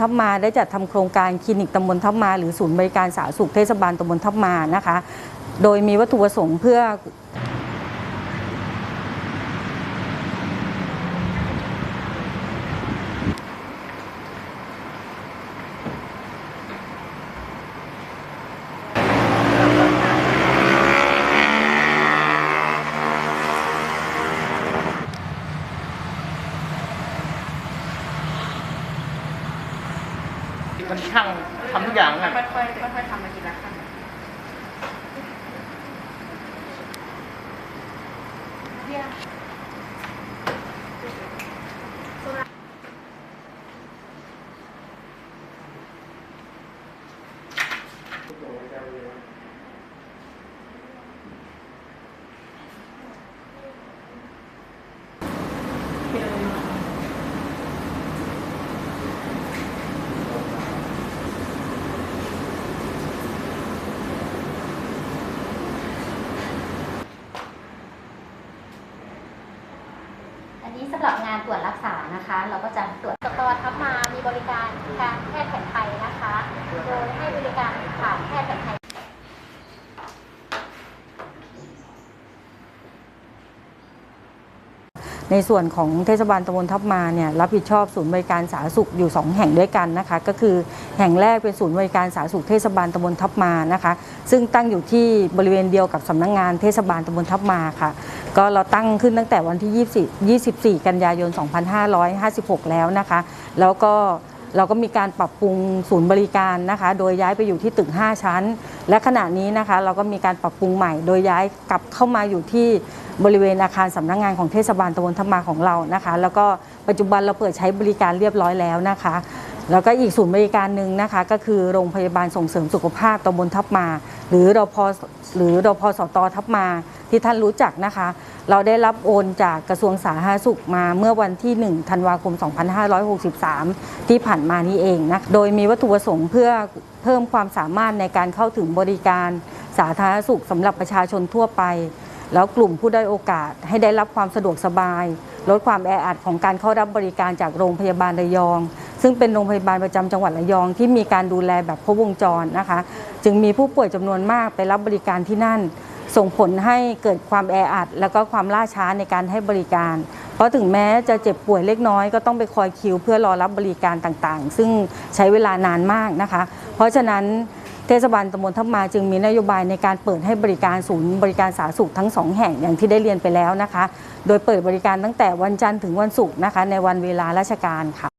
ทับมาได้จัดทำโครงการคลินิกตำบลทับมา หรือศูนย์บริการสาธารณสุขเทศบาลตำบลทับมานะคะ โดยมีวัตถุประสงค์เพื่อ มันช่างทำทุกอย่างอะค่อยๆค่อยๆทำมาทีละขั้นอัน นี้สำหรับงานตรวจรักษานะคะ เราก็จะตรวจสตอทับมามีบริการการแพทย์แผนไทยนะคะ โดยให้บริการผ่านแพทย์แผนไทย ในส่วนของเทศบาลตำบลทับมาเนี่ยรับผิดชอบศูนย์บริการสาธารณสุขอยู่ 2 แห่งด้วยกันนะคะ ก็คือแห่งแรกเป็นศูนย์บริการสาธารณสุขเทศบาลตำบลทับมานะคะ ซึ่งตั้งอยู่ที่บริเวณเดียวกับสำนักงงานเทศบาลตำบลทับมาค่ะ ก็เราตั้งขึ้นตั้งแต่วันที่ 24 24 กันยายน 2556 แล้วนะคะ แล้วก็ เราก็มีการปรับปรุงศูนย์บริการนะคะ โดยย้ายไปอยู่ที่ตึก 5 ชั้น และขณะนี้นะคะเราก็มีการปรับปรุงใหม่ โดยย้ายกลับเข้ามาอยู่ที่บริเวณอาคารสำนักงานของเทศบาลตำบลทับมาของเรานะคะ แล้วก็ปัจจุบันเราเปิดใช้บริการเรียบร้อยแล้วนะคะ แล้วก็อีกศูนย์บริการหนึ่งนะคะ ก็คือโรงพยาบาลส่งเสริมสุขภาพตำบลทับมา หรือรพหรือรพสตทับมาที่ท่านรู้จักนะคะ เราได้รับโอนจากกระทรวงสาธารณสุขมาเมื่อวันที่ 1 ธันวาคม 2563 ที่ผ่านมานี้เองนะ โดยมีวัตถุประสงค์เพื่อเพิ่มความสามารถในการเข้าถึงบริการสาธารณสุขสำหรับประชาชนทั่วไป แล้วกลุ่มผู้ได้โอกาสให้ได้รับความสะดวกสบาย ลดความแออัดของการเข้ารับบริการจากโรงพยาบาลระยอง ซึ่งเป็นโรงพยาบาลประจำจังหวัดระยอง ที่มีการดูแลแบบครบวงจรนะคะ จึงมีผู้ป่วยจำนวนมากไปรับบริการที่นั่น ส่งผลให้เกิดความแออัด แล้วก็ความล่าช้าในการให้บริการ เพราะถึงแม้จะเจ็บป่วยเล็กน้อยก็ต้องไปคอยคิว เพื่อรอรับบริการต่างๆ ซึ่งใช้เวลานานมากนะคะ เพราะฉะนั้นเทศบาลตำบลทับมาจึงมีนโยบายในการเปิดให้บริการศูนย์บริการสาธารณสุขทั้งสองแห่งอย่างที่ได้เรียนไปแล้วนะคะ โดยเปิดบริการตั้งแต่วันจันทร์ถึงวันศุกร์นะคะ ในวันเวลาราชการค่ะ